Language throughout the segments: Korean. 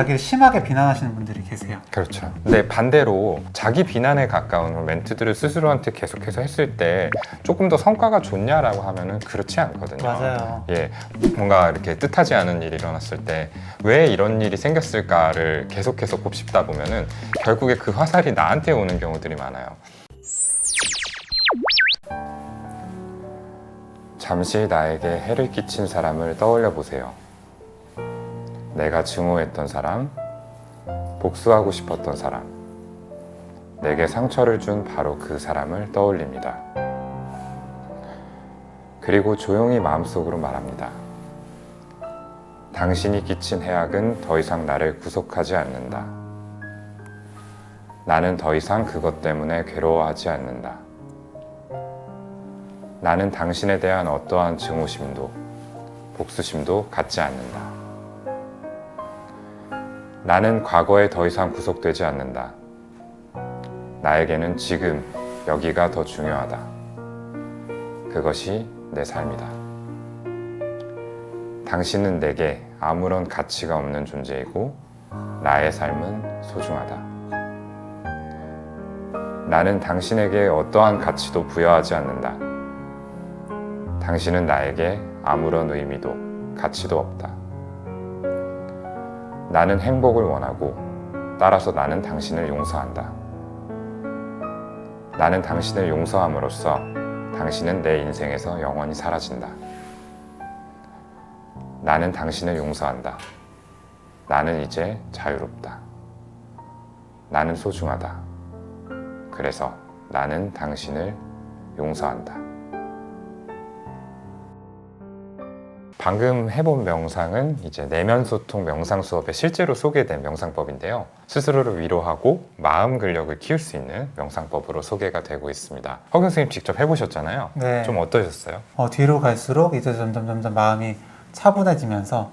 자기를 심하게 비난하시는 분들이 계세요. 그렇죠. 근데 반대로 자기 비난에 가까운 멘트들을 스스로한테 계속해서 했을 때 조금 더 성과가 좋냐라고 하면은 그렇지 않거든요. 맞아요. 예, 뭔가 이렇게 뜻하지 않은 일이 일어났을 때 왜 이런 일이 생겼을까를 계속해서 곱씹다 보면은 결국에 그 화살이 나한테 오는 경우들이 많아요. 잠시 나에게 해를 끼친 사람을 떠올려 보세요. 내가 증오했던 사람, 복수하고 싶었던 사람, 내게 상처를 준 바로 그 사람을 떠올립니다. 그리고 조용히 마음속으로 말합니다. 당신이 끼친 해악은 더 이상 나를 구속하지 않는다. 나는 더 이상 그것 때문에 괴로워하지 않는다. 나는 당신에 대한 어떠한 증오심도, 복수심도 갖지 않는다. 나는 과거에 더 이상 구속되지 않는다. 나에게는 지금 여기가 더 중요하다. 그것이 내 삶이다. 당신은 내게 아무런 가치가 없는 존재이고 나의 삶은 소중하다. 나는 당신에게 어떠한 가치도 부여하지 않는다. 당신은 나에게 아무런 의미도 가치도 없다. 나는 행복을 원하고 따라서 나는 당신을 용서한다. 나는 당신을 용서함으로써 당신은 내 인생에서 영원히 사라진다. 나는 당신을 용서한다. 나는 이제 자유롭다. 나는 소중하다. 그래서 나는 당신을 용서한다. 방금 해본 명상은 이제 내면 소통 명상 수업에 실제로 소개된 명상법인데요. 스스로를 위로하고 마음 근력을 키울 수 있는 명상법으로 소개가 되고 있습니다. 허경 선생님 직접 해보셨잖아요. 네. 좀 어떠셨어요? 어, 뒤로 갈수록 이제 점점 점점 마음이 차분해지면서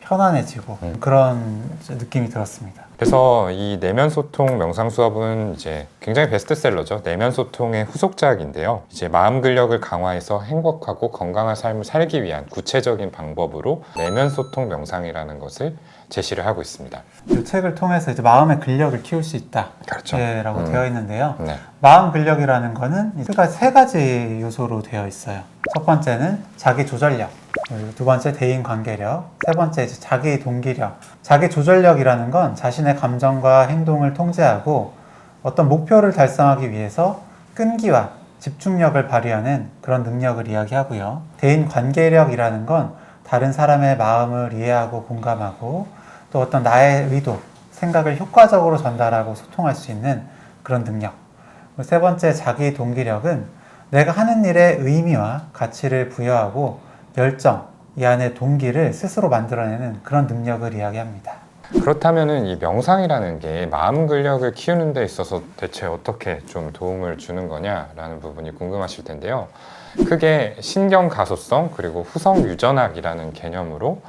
편안해지고 음. 그런 느낌이 들었습니다. 그래서 이 내면 소통 명상 수업은 이제 굉장히 베스트셀러죠. 내면 소통의 후속작인데요. 이제 마음 근력을 강화해서 행복하고 건강한 삶을 살기 위한 구체적인 방법으로 내면 소통 명상이라는 것을 제시를 하고 있습니다. 이 책을 통해서 이제 마음의 근력을 키울 수 있다. 그렇죠. 예, 라고 음. 되어 있는데요. 네. 마음 근력이라는 거는 세 가지, 세 가지 요소로 되어 있어요. 첫 번째는 자기 조절력, 두 번째 대인 관계력, 세 번째 이제 자기 동기력. 자기 조절력이라는 건 자신의 감정과 행동을 통제하고 어떤 목표를 달성하기 위해서 끈기와 집중력을 발휘하는 그런 능력을 이야기하고요. 대인 관계력이라는 건 다른 사람의 마음을 이해하고 공감하고 또 어떤 나의 의도, 생각을 효과적으로 전달하고 소통할 수 있는 그런 능력. 세 번째 자기 동기력은 내가 하는 일에 의미와 가치를 부여하고 열정, 이 안에 동기를 스스로 만들어내는 그런 능력을 이야기합니다. 그렇다면은 이 명상이라는 게 마음 근력을 키우는 데 있어서 대체 어떻게 좀 도움을 주는 거냐라는 부분이 궁금하실 텐데요. 크게 신경 가소성 그리고 후성 유전학이라는 개념으로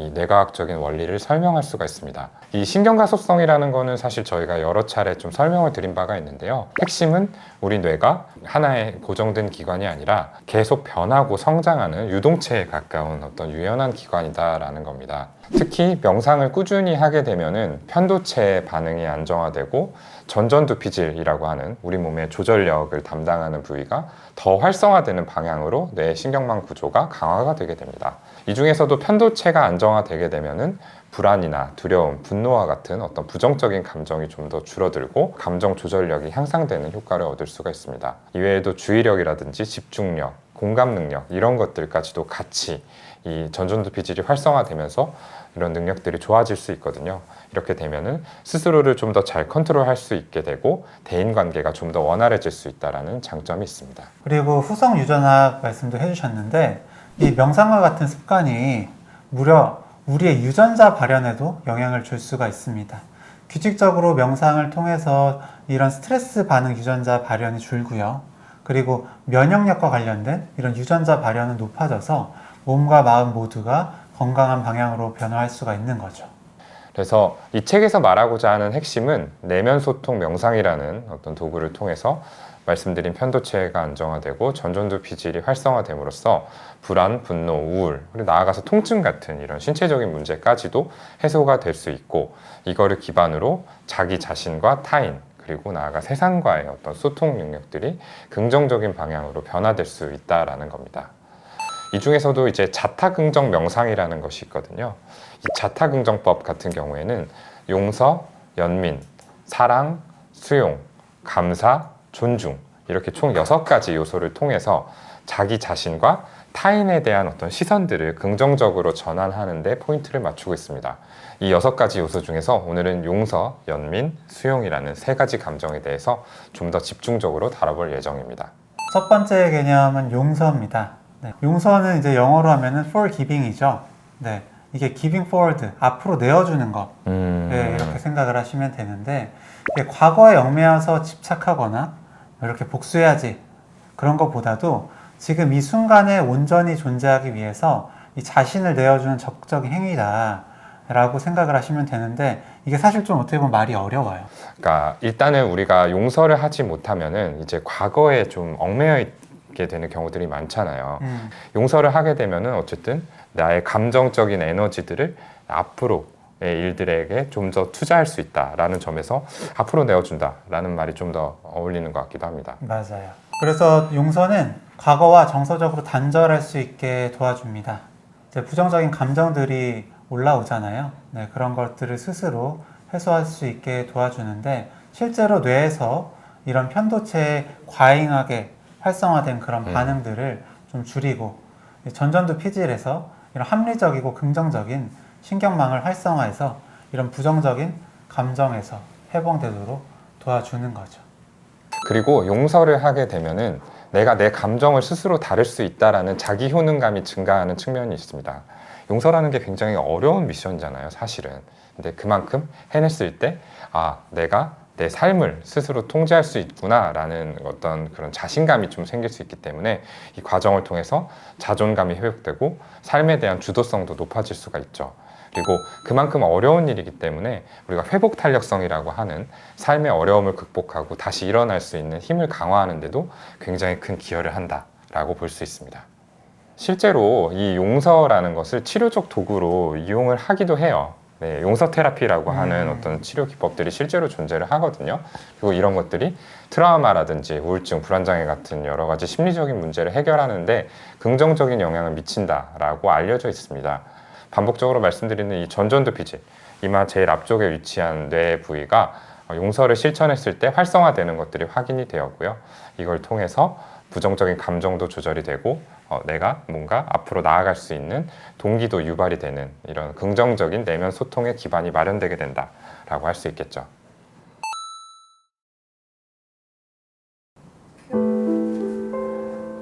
이 뇌과학적인 원리를 설명할 수가 있습니다. 이 신경 가소성이라는 거는 사실 저희가 여러 차례 좀 설명을 드린 바가 있는데요. 핵심은 우리 뇌가 하나의 고정된 기관이 아니라 계속 변하고 성장하는 유동체에 가까운 어떤 유연한 기관이다라는 겁니다. 특히 명상을 꾸준히 하게 되면은 편도체의 반응이 안정화되고 전전두피질이라고 하는 우리 몸의 조절력을 담당하는 부위가 더 활성화되는 방향으로 뇌 신경망 구조가 강화가 되게 됩니다. 이 중에서도 편도체가 안정화되게 되면은 불안이나 두려움, 분노와 같은 어떤 부정적인 감정이 좀 더 줄어들고 감정 조절력이 향상되는 효과를 얻을 수가 있습니다. 이외에도 주의력이라든지 집중력, 공감 능력 이런 것들까지도 같이 이 전전두피 질이 활성화되면서 이런 능력들이 좋아질 수 있거든요. 이렇게 되면은 스스로를 좀 더 잘 컨트롤할 수 있게 되고 대인 관계가 좀 더 원활해질 수 있다라는 장점이 있습니다. 그리고 후성 유전학 말씀도 해주셨는데 이 명상과 같은 습관이 무려 우리의 유전자 발현에도 영향을 줄 수가 있습니다. 규칙적으로 명상을 통해서 이런 스트레스 반응 유전자 발현이 줄고요. 그리고 면역력과 관련된 이런 유전자 발현은 높아져서 몸과 마음 모두가 건강한 방향으로 변화할 수가 있는 거죠. 그래서 이 책에서 말하고자 하는 핵심은 내면 소통 명상이라는 어떤 도구를 통해서 말씀드린 편도체가 안정화되고 전전두 피질이 활성화됨으로써 불안, 분노, 우울, 그리고 나아가서 통증 같은 이런 신체적인 문제까지도 해소가 될 수 있고 이거를 기반으로 자기 자신과 타인 그리고 나아가 세상과의 어떤 소통 능력들이 긍정적인 방향으로 변화될 수 있다라는 겁니다. 이 중에서도 이제 자타긍정 명상이라는 것이 있거든요. 이 자타긍정법 같은 경우에는 용서, 연민, 사랑, 수용, 감사, 존중 이렇게 총 여섯 가지 요소를 통해서 자기 자신과 타인에 대한 어떤 시선들을 긍정적으로 전환하는데 포인트를 맞추고 있습니다. 이 여섯 가지 요소 중에서 오늘은 용서, 연민, 수용이라는 세 가지 감정에 대해서 좀 더 집중적으로 다뤄볼 예정입니다. 첫 번째 개념은 용서입니다. 네, 용서는 이제 영어로 하면은 forgiving이죠. 네, 이게 giving forward, 앞으로 내어주는 것. 음, 네, 이렇게 생각을 하시면 되는데 과거에 얽매여서 집착하거나 이렇게 복수해야지 그런 것보다도 지금 이 순간에 온전히 존재하기 위해서 이 자신을 내어주는 적극적인 행위다 라고 생각을 하시면 되는데 이게 사실 좀 어떻게 보면 말이 어려워요. 그러니까 일단은 우리가 용서를 하지 못하면은 이제 과거에 좀 얽매여 있게 되는 경우들이 많잖아요. 음, 용서를 하게 되면은 어쨌든 나의 감정적인 에너지들을 앞으로의 일들에게 좀 더 투자할 수 있다라는 점에서 앞으로 내어준다라는 말이 좀 더 어울리는 것 같기도 합니다. 맞아요. 그래서 용서는 과거와 정서적으로 단절할 수 있게 도와줍니다. 이제 부정적인 감정들이 올라오잖아요. 네, 그런 것들을 스스로 해소할 수 있게 도와주는데 실제로 뇌에서 이런 편도체에 과잉하게 활성화된 그런 음. 반응들을 좀 줄이고 전전두 피질에서 이런 합리적이고 긍정적인 신경망을 활성화해서 이런 부정적인 감정에서 해방되도록 도와주는 거죠. 그리고 용서를 하게 되면은 내가 내 감정을 스스로 다룰 수 있다라는 자기 효능감이 증가하는 측면이 있습니다. 용서라는 게 굉장히 어려운 미션이잖아요, 사실은. 근데 그만큼 해냈을 때, 아, 내가 내 삶을 스스로 통제할 수 있구나라는 어떤 그런 자신감이 좀 생길 수 있기 때문에 이 과정을 통해서 자존감이 회복되고 삶에 대한 주도성도 높아질 수가 있죠. 그리고 그만큼 어려운 일이기 때문에 우리가 회복 탄력성이라고 하는 삶의 어려움을 극복하고 다시 일어날 수 있는 힘을 강화하는데도 굉장히 큰 기여를 한다라고 볼 수 있습니다. 실제로 이 용서라는 것을 치료적 도구로 이용을 하기도 해요. 네, 용서 테라피라고 하는 음. 어떤 치료 기법들이 실제로 존재를 하거든요. 그리고 이런 것들이 트라우마라든지 우울증, 불안장애 같은 여러 가지 심리적인 문제를 해결하는데 긍정적인 영향을 미친다라고 알려져 있습니다. 반복적으로 말씀드리는 이 전전두 피질, 이마 제일 앞쪽에 위치한 뇌 부위가 어, 용서를 실천했을 때 활성화되는 것들이 확인이 되었고요. 이걸 통해서 부정적인 감정도 조절이 되고 어, 내가 뭔가 앞으로 나아갈 수 있는 동기도 유발이 되는 이런 긍정적인 내면 소통의 기반이 마련되게 된다라고 할 수 있겠죠.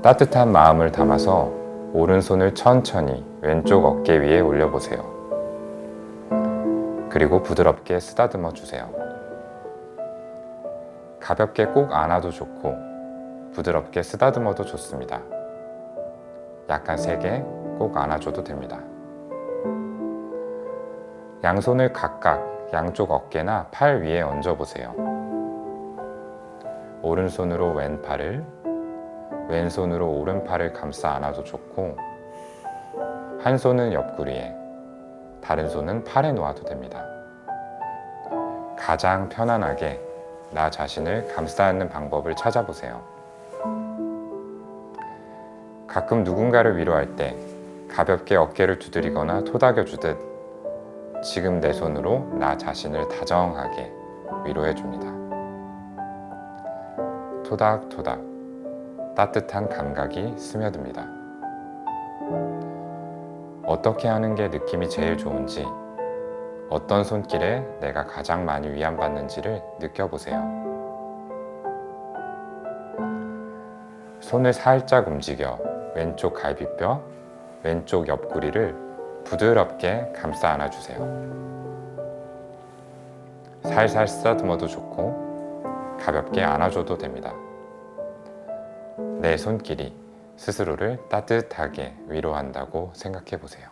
따뜻한 마음을 담아서 오른손을 천천히 왼쪽 어깨 위에 올려보세요. 그리고 부드럽게 쓰다듬어 주세요. 가볍게 꼭 안아도 좋고 부드럽게 쓰다듬어도 좋습니다. 약간 세게 꼭 안아줘도 됩니다. 양손을 각각 양쪽 어깨나 팔 위에 얹어 보세요. 오른손으로 왼팔을, 왼손으로 오른팔을 감싸 안아도 좋고, 한 손은 옆구리에, 다른 손은 팔에 놓아도 됩니다. 가장 편안하게 나 자신을 감싸 안는 방법을 찾아보세요. 가끔 누군가를 위로할 때 가볍게 어깨를 두드리거나 토닥여 주듯 지금 내 손으로 나 자신을 다정하게 위로해 줍니다. 토닥토닥 따뜻한 감각이 스며듭니다. 어떻게 하는 게 느낌이 제일 좋은지, 어떤 손길에 내가 가장 많이 위안받는지를 느껴보세요. 손을 살짝 움직여 왼쪽 갈비뼈, 왼쪽 옆구리를 부드럽게 감싸 안아주세요. 살살 쓰다듬어도 좋고 가볍게 안아줘도 됩니다. 내 손길이 스스로를 따뜻하게 위로한다고 생각해 보세요.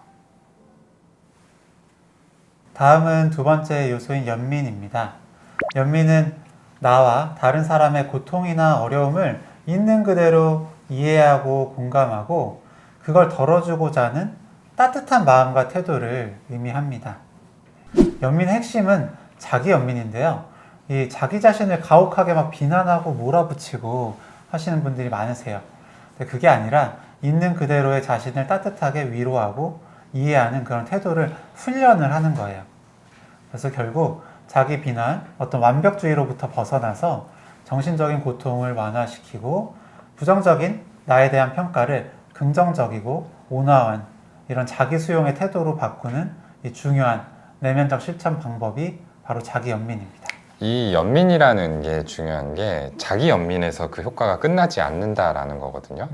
다음은 두 번째 요소인 연민입니다. 연민은 나와 다른 사람의 고통이나 어려움을 있는 그대로 이해하고 공감하고 그걸 덜어주고자 하는 따뜻한 마음과 태도를 의미합니다. 연민의 핵심은 자기 연민인데요. 이 자기 자신을 가혹하게 막 비난하고 몰아붙이고 하시는 분들이 많으세요. 그게 아니라 있는 그대로의 자신을 따뜻하게 위로하고 이해하는 그런 태도를 훈련을 하는 거예요. 그래서 결국 자기 비난, 어떤 완벽주의로부터 벗어나서 정신적인 고통을 완화시키고 부정적인 나에 대한 평가를 긍정적이고 온화한 이런 자기 수용의 태도로 바꾸는 이 중요한 내면적 실천 방법이 바로 자기 연민입니다. 이 연민이라는 게 중요한 게 자기 연민에서 그 효과가 끝나지 않는다라는 거거든요.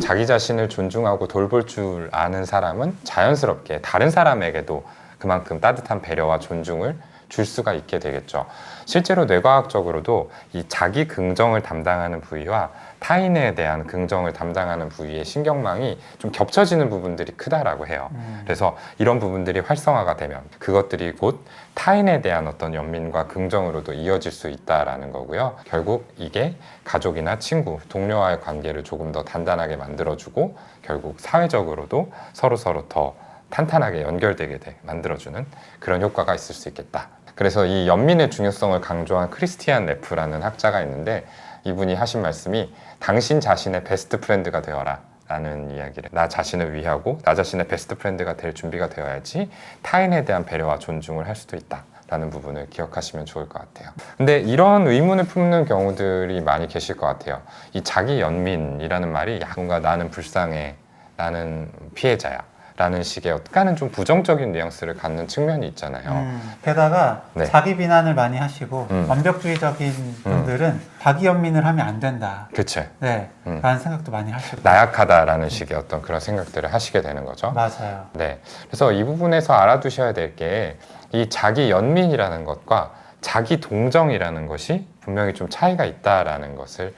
자기 자신을 존중하고 돌볼 줄 아는 사람은 자연스럽게 다른 사람에게도 그만큼 따뜻한 배려와 존중을 줄 수가 있게 되겠죠. 실제로 뇌과학적으로도 이 자기 긍정을 담당하는 부위와 타인에 대한 긍정을 담당하는 부위의 신경망이 좀 겹쳐지는 부분들이 크다라고 해요. 음. 그래서 이런 부분들이 활성화가 되면 그것들이 곧 타인에 대한 어떤 연민과 긍정으로도 이어질 수 있다라는 거고요. 결국 이게 가족이나 친구, 동료와의 관계를 조금 더 단단하게 만들어주고 결국 사회적으로도 서로 서로 더 탄탄하게 연결되게 돼 만들어주는 그런 효과가 있을 수 있겠다. 그래서 이 연민의 중요성을 강조한 크리스티안 레프라는 학자가 있는데 이분이 하신 말씀이 당신 자신의 베스트 프렌드가 되어라. 라는 이야기를 나 자신을 위하고 나 자신의 베스트 프렌드가 될 준비가 되어야지 타인에 대한 배려와 존중을 할 수도 있다. 라는 부분을 기억하시면 좋을 것 같아요. 근데 이런 의문을 품는 경우들이 많이 계실 것 같아요. 이 자기 연민이라는 말이 야, 뭔가 나는 불쌍해, 나는 피해자야. 라는 식의 약간은 좀 부정적인 뉘앙스를 갖는 측면이 있잖아요. 음, 게다가 네. 자기 비난을 많이 하시고 음. 완벽주의적인 분들은 자기 연민을 하면 안 된다. 그치. 네, 음. 라는 생각도 많이 하시고 나약하다라는 식의 어떤 그런 생각들을 하시게 되는 거죠. 맞아요. 네. 그래서 이 부분에서 알아두셔야 될 게 이 자기 연민이라는 것과 자기 동정이라는 것이 분명히 좀 차이가 있다라는 것을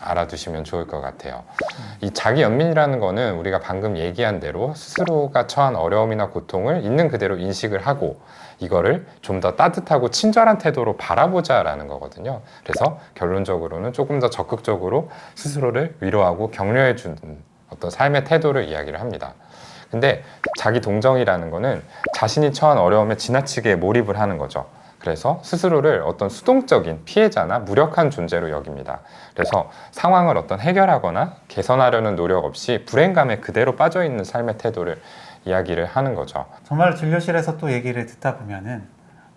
알아두시면 좋을 것 같아요. 이 자기 연민이라는 거는 우리가 방금 얘기한 대로 스스로가 처한 어려움이나 고통을 있는 그대로 인식을 하고 이거를 좀 더 따뜻하고 친절한 태도로 바라보자라는 거거든요. 그래서 결론적으로는 조금 더 적극적으로 스스로를 위로하고 격려해 주는 어떤 삶의 태도를 이야기를 합니다. 근데 자기 동정이라는 거는 자신이 처한 어려움에 지나치게 몰입을 하는 거죠. 그래서 스스로를 어떤 수동적인 피해자나 무력한 존재로 여깁니다. 그래서 상황을 어떤 해결하거나 개선하려는 노력 없이 불행감에 그대로 빠져 있는 삶의 태도를 이야기를 하는 거죠. 정말 진료실에서 또 얘기를 듣다 보면은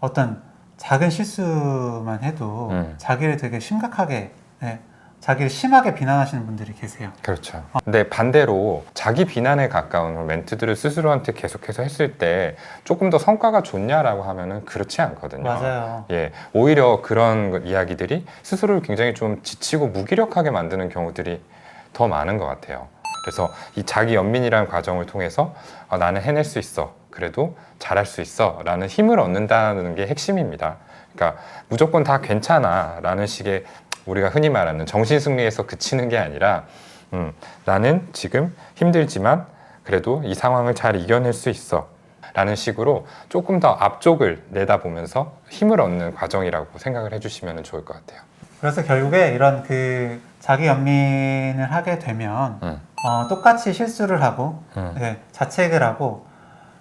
어떤 작은 실수만 해도 음. 자기를 되게 심각하게, 네, 자기를 심하게 비난하시는 분들이 계세요. 그렇죠. 근데 반대로 자기 비난에 가까운 멘트들을 스스로한테 계속해서 했을 때 조금 더 성과가 좋냐라고 하면은 그렇지 않거든요. 맞아요. 예, 오히려 그런 그 이야기들이 스스로를 굉장히 좀 지치고 무기력하게 만드는 경우들이 더 많은 것 같아요. 그래서 이 자기 연민이라는 과정을 통해서 아, 나는 해낼 수 있어. 그래도 잘할 수 있어. 라는 힘을 얻는다는 게 핵심입니다. 그러니까 무조건 다 괜찮아. 라는 식의 우리가 흔히 말하는 정신 승리에서 그치는 게 아니라 음, 나는 지금 힘들지만 그래도 이 상황을 잘 이겨낼 수 있어. 라는 식으로 조금 더 앞쪽을 내다보면서 힘을 얻는 과정이라고 생각을 해주시면 좋을 것 같아요. 그래서 결국에 이런 그 자기 연민을 하게 되면 음. 어, 똑같이 실수를 하고 음. 네, 자책을 하고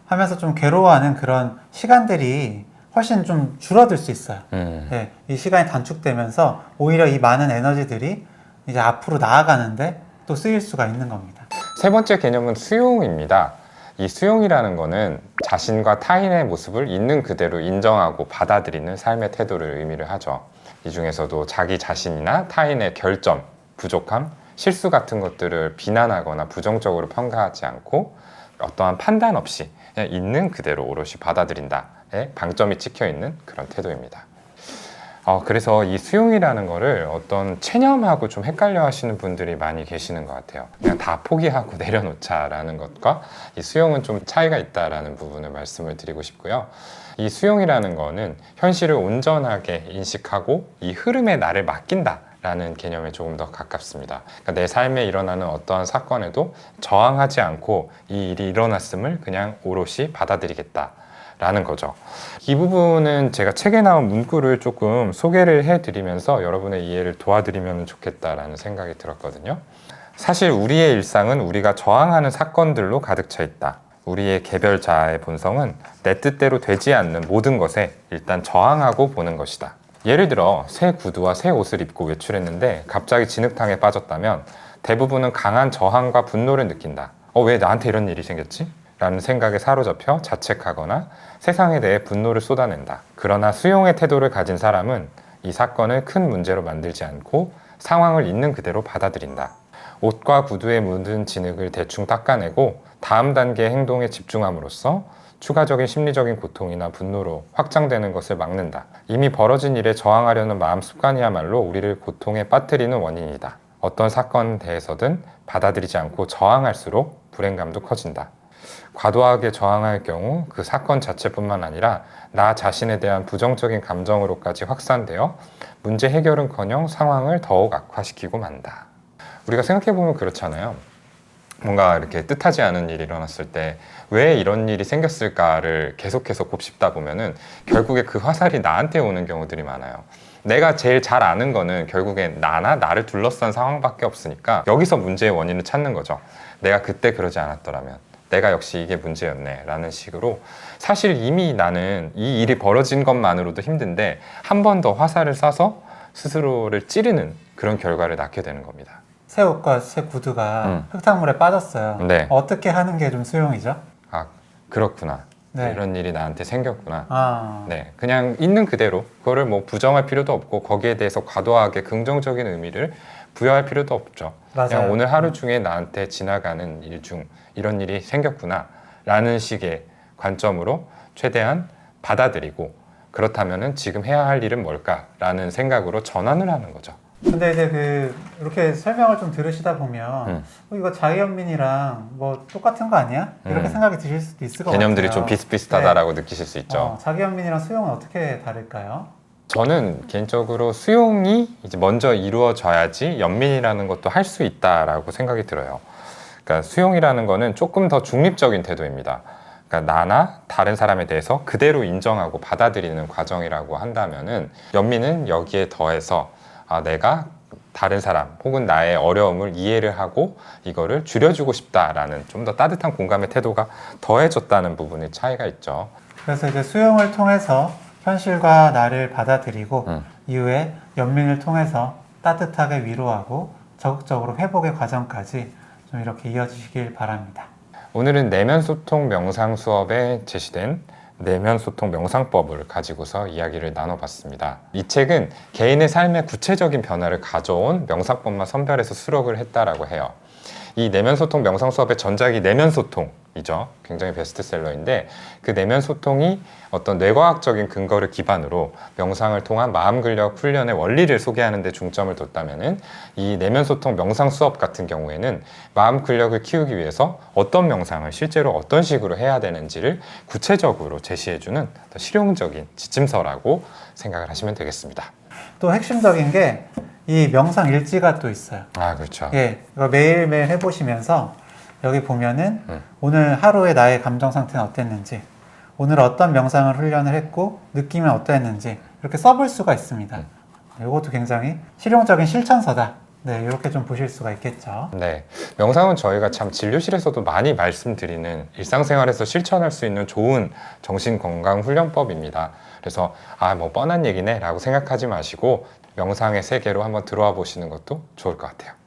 하면서 좀 괴로워하는 그런 시간들이 훨씬 좀 줄어들 수 있어요. 음. 네, 이 시간이 단축되면서 오히려 이 많은 에너지들이 이제 앞으로 나아가는데 또 쓰일 수가 있는 겁니다. 세 번째 개념은 수용입니다. 이 수용이라는 거는 자신과 타인의 모습을 있는 그대로 인정하고 받아들이는 삶의 태도를 의미를 하죠. 이 중에서도 자기 자신이나 타인의 결점, 부족함, 실수 같은 것들을 비난하거나 부정적으로 평가하지 않고 어떠한 판단 없이 그냥 있는 그대로 오롯이 받아들인다에 방점이 찍혀 있는 그런 태도입니다. 어, 그래서 이 수용이라는 거를 어떤 체념하고 좀 헷갈려 하시는 분들이 많이 계시는 것 같아요. 그냥 다 포기하고 내려놓자라는 것과 이 수용은 좀 차이가 있다라는 부분을 말씀을 드리고 싶고요. 이 수용이라는 거는 현실을 온전하게 인식하고 이 흐름에 나를 맡긴다. 라는 개념에 조금 더 가깝습니다. 그러니까 내 삶에 일어나는 어떠한 사건에도 저항하지 않고 이 일이 일어났음을 그냥 오롯이 받아들이겠다. 라는 거죠. 이 부분은 제가 책에 나온 문구를 조금 소개를 해드리면서 여러분의 이해를 도와드리면 좋겠다라는 생각이 들었거든요. 사실 우리의 일상은 우리가 저항하는 사건들로 가득 차 있다. 우리의 개별 자아의 본성은 내 뜻대로 되지 않는 모든 것에 일단 저항하고 보는 것이다. 예를 들어 새 구두와 새 옷을 입고 외출했는데 갑자기 진흙탕에 빠졌다면 대부분은 강한 저항과 분노를 느낀다. 어, 왜 나한테 이런 일이 생겼지? 라는 생각에 사로잡혀 자책하거나 세상에 대해 분노를 쏟아낸다. 그러나 수용의 태도를 가진 사람은 이 사건을 큰 문제로 만들지 않고 상황을 있는 그대로 받아들인다. 옷과 구두에 묻은 진흙을 대충 닦아내고 다음 단계의 행동에 집중함으로써 추가적인 심리적인 고통이나 분노로 확장되는 것을 막는다. 이미 벌어진 일에 저항하려는 마음 습관이야말로 우리를 고통에 빠뜨리는 원인이다. 어떤 사건에 대해서든 받아들이지 않고 저항할수록 불행감도 커진다. 과도하게 저항할 경우 그 사건 자체뿐만 아니라 나 자신에 대한 부정적인 감정으로까지 확산되어 문제 해결은커녕 상황을 더욱 악화시키고 만다. 우리가 생각해보면 그렇잖아요. 뭔가 이렇게 뜻하지 않은 일이 일어났을 때 왜 이런 일이 생겼을까를 계속해서 곱씹다 보면은 결국에 그 화살이 나한테 오는 경우들이 많아요. 내가 제일 잘 아는 거는 결국엔 나나 나를 둘러싼 상황밖에 없으니까 여기서 문제의 원인을 찾는 거죠. 내가 그때 그러지 않았더라면 내가 역시 이게 문제였네 라는 식으로 사실 이미 나는 이 일이 벌어진 것만으로도 힘든데 한 번 더 화살을 쏴서 스스로를 찌르는 그런 결과를 낳게 되는 겁니다. 새 옷과 새 구두가 음. 흙탕물에 빠졌어요. 네. 어떻게 하는 게 좀 수용이죠? 아 그렇구나 네. 이런 일이 나한테 생겼구나 아, 네, 그냥 있는 그대로 그거를 뭐 부정할 필요도 없고 거기에 대해서 과도하게 긍정적인 의미를 부여할 필요도 없죠. 맞아요. 그냥 오늘 하루 중에 나한테 지나가는 일 중 이런 일이 생겼구나라는 식의 관점으로 최대한 받아들이고 그렇다면은 지금 해야 할 일은 뭘까라는 생각으로 전환을 하는 거죠. 근데 이제 그 이렇게 설명을 좀 들으시다 보면 음. 어, 이거 자기연민이랑 뭐 똑같은 거 아니야? 이렇게 음. 생각이 드실 수도 있을 것 개념들이 같아요. 좀 비슷비슷하다라고 느끼실 수 있죠. 어, 자기연민이랑 수용은 어떻게 다를까요? 저는 개인적으로 수용이 이제 먼저 이루어져야지 연민이라는 것도 할 수 있다라고 생각이 들어요. 그러니까 수용이라는 거는 조금 더 중립적인 태도입니다. 그러니까 나나 다른 사람에 대해서 그대로 인정하고 받아들이는 과정이라고 한다면은 연민은 여기에 더해서 아, 내가 다른 사람 혹은 나의 어려움을 이해를 하고 이거를 줄여주고 싶다라는 좀 더 따뜻한 공감의 태도가 더해졌다는 부분의 차이가 있죠. 그래서 이제 수용을 통해서 현실과 나를 받아들이고 음. 이후에 연민을 통해서 따뜻하게 위로하고 적극적으로 회복의 과정까지 좀 이렇게 이어지시길 바랍니다. 오늘은 내면 소통 명상 수업에 제시된 내면 소통 명상법을 가지고서 이야기를 나눠봤습니다. 이 책은 개인의 삶의 구체적인 변화를 가져온 명상법만 선별해서 수록을 했다라고 해요. 이 내면 소통 명상 수업의 전작이 내면 소통이죠. 굉장히 베스트셀러인데 그 내면 소통이 어떤 뇌과학적인 근거를 기반으로 명상을 통한 마음 근력 훈련의 원리를 소개하는 데 중점을 뒀다면은 이 내면 소통 명상 수업 같은 경우에는 마음 근력을 키우기 위해서 어떤 명상을 실제로 어떤 식으로 해야 되는지를 구체적으로 제시해 주는 더 실용적인 지침서라고 생각을 하시면 되겠습니다. 또 핵심적인 게 이 명상 일지가 또 있어요. 아 그렇죠. 예, 이거 매일매일 해보시면서 여기 보면은 음. 오늘 하루의 나의 감정 상태는 어땠는지, 오늘 어떤 명상을 훈련을 했고 느낌이 어떠했는지 이렇게 써볼 수가 있습니다. 음. 이것도 굉장히 실용적인 실천서다. 네, 이렇게 좀 보실 수가 있겠죠. 네, 명상은 저희가 참 진료실에서도 많이 말씀드리는 일상생활에서 실천할 수 있는 좋은 정신건강 훈련법입니다. 그래서 아 뭐 뻔한 얘기네 라고 생각하지 마시고 명상의 세계로 한번 들어와 보시는 것도 좋을 것 같아요.